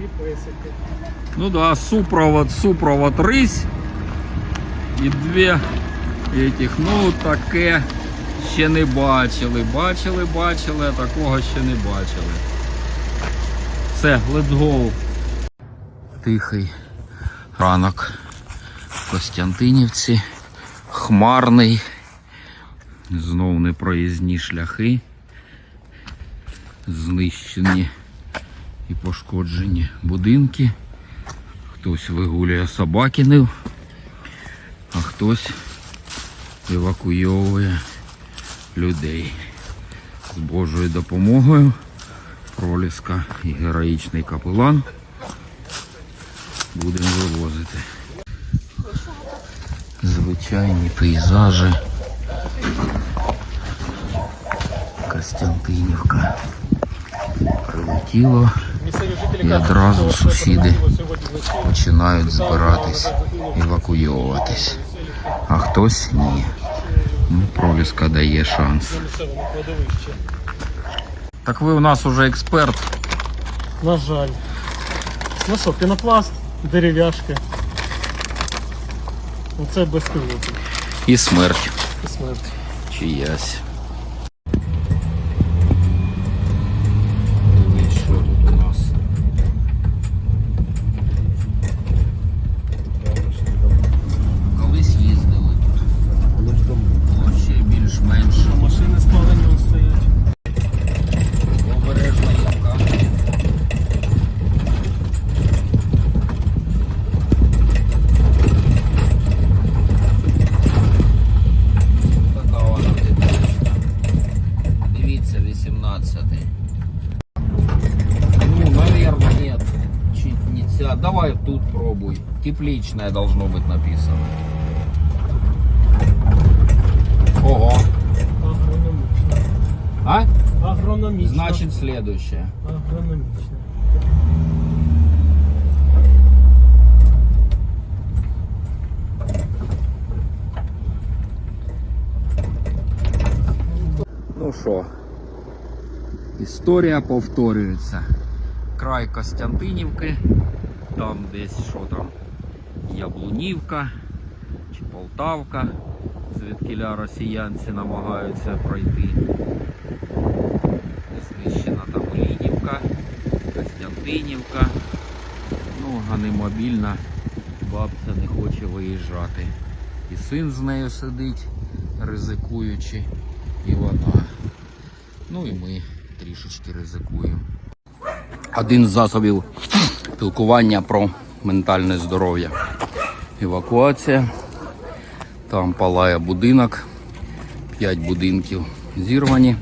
І песики. Ну да, супровод, супровод рись. І дві этих, ну таке ще не бачили. Бачили, бачили, а такого ще не бачили. Все, let's go. Тихий ранок в Костянтинівці. Хмарний. Знов непроїзні шляхи. Знищені і пошкоджені будинки. Хтось вигулює собакинів, а хтось евакуйовує людей. З Божою допомогою проліска і героїчний капелан будемо вивозити. Звичайні пейзажі. Костянтинівка. Прилетіло. І одразу сусіди починають збиратись, евакуйовуватись. А хтось ні. Ну, проліска дає шанс. Так ви у нас уже експерт. На жаль. Ну що, пінопласт, дерев'яшки. Оце без пілотів. І смерть І смерть. чиясь. Чуть не ця. Давай тут пробуй. Тепличная должно быть написано. Ого. Агрономічно. А? Агрономічно. Значит, следующее. Агрономічно. Ну що, історія повторюється. Край Костянтинівки, Там десь що там, Яблунівка чи Полтавка, звідкиля росіянці намагаються пройти. Знищена там Лінівка, Костянтинівка. Ну, а не мобільна бабця не хоче виїжджати. І син з нею сидить, ризикуючи, і вона. Ну і ми трішечки ризикуємо. Один з засобів спілкування про ментальне здоров'я. Евакуація. Там палає будинок. П'ять будинків зірвані.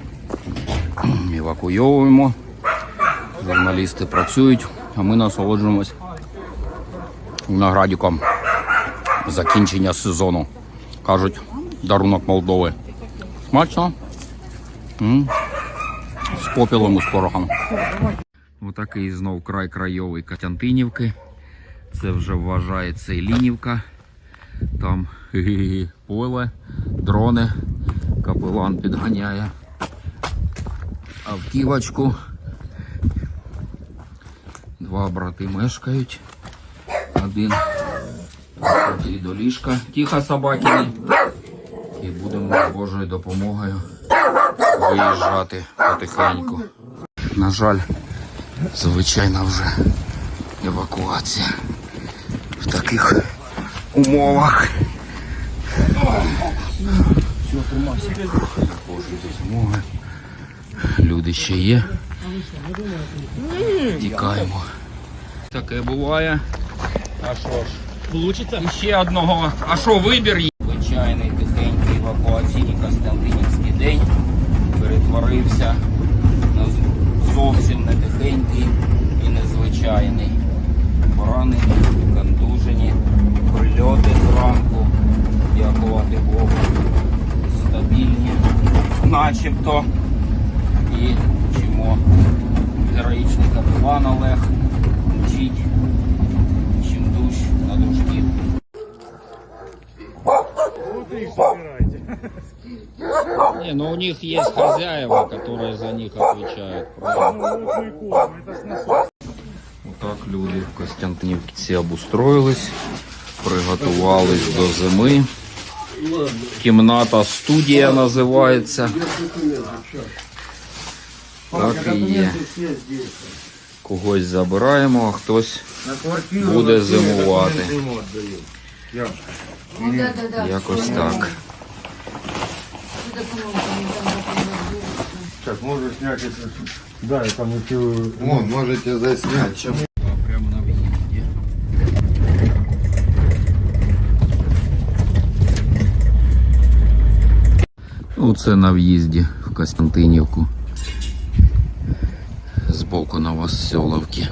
Евакуйовуємо. Журналісти працюють, а ми насолоджуємось виноградиком закінчення сезону. Кажуть, дарунок Молдови. Смачно? М? З попілом і з порохом. Отакий знов край крайовий Катянтинівки. Це вже вважається Лінівка. Там гі-гі-гі, поле, дрони. Капелан підганяє автівочку. Два брати мешкають. Один і до ліжка. Тихо собакини. І будемо з Божою допомогою виїжджати потихеньку. На жаль, звичайна вже евакуація в таких умовах. Люди ще є. Тікаємо. Таке буває. А що ж? Получиться? Ще одного. А що вибір є? Звичайний тихенький евакуаційний Костянтинівський день перетворився Не, но у них есть хозяева, которые за них отвечают. правильно? Ну, вот мы кормим, это с насос. Вот так люди в Костянтинівці обустроїлись, приготувались до зими. Кімната студія називається. Так і є. Когось забираємо, а хтось буде зимувати. Ну, да, да, да. Якось так. Так, можно снять это. Да, я там эти... Вон, можете заснять. Чем... Прямо на в'їзді. Оце на в'їзді в Костянтинівку. Збоку на вас Новоселовки.